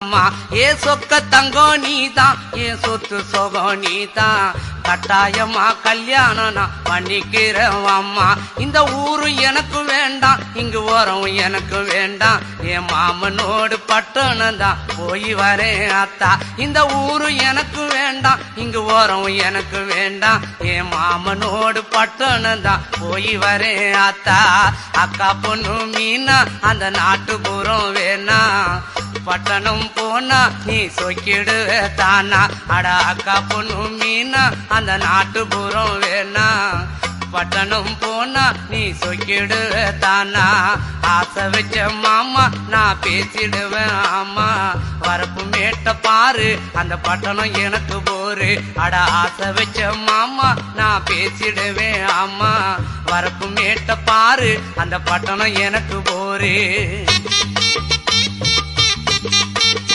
அம்மா ஏ சொக்க தங்கோ நீதான் ஏ சொத்து சொகம் நீதான் கட்டாயமா கல்யாணம் நான் பண்ணிக்கிறேன் அம்மா இந்த ஊரு எனக்கு வேண்டாம் இங்கு ஓரம் எனக்கு வேண்டாம். என் மாமனோடு பட்டணம் தான் போய் வரேன் அத்தா. இந்த ஊரு எனக்கு வேண்டாம் இங்கு ஓரம் எனக்கு வேண்டாம். என் மாமனோடு பட்டணம் தான் போய் வரேன் அத்தா. அக்கா பொண்ணு மீனா அந்த நாட்டுப்புறம் வேணா. பட்டணம் போனா நீ சொக்கிடுவ தானா? அட அக்கா பொண்ணு மீனா அந்த நாட்டுப்புறம் வேணா. பட்டணம் போனா நீ சொக்கிடுவ தானா? ஆசை வச்ச மாமா நான் பேசிடுவேன் ஆமா. வரப்பு மேட்ட பாரு அந்த பட்டணம் எனக்கு போரு. அட ஆசை வச்ச மாமா நான் பேசிடுவேன் ஆமா. வரப்பு மேட்ட பாரு அந்த பட்டணம் எனக்கு போரு.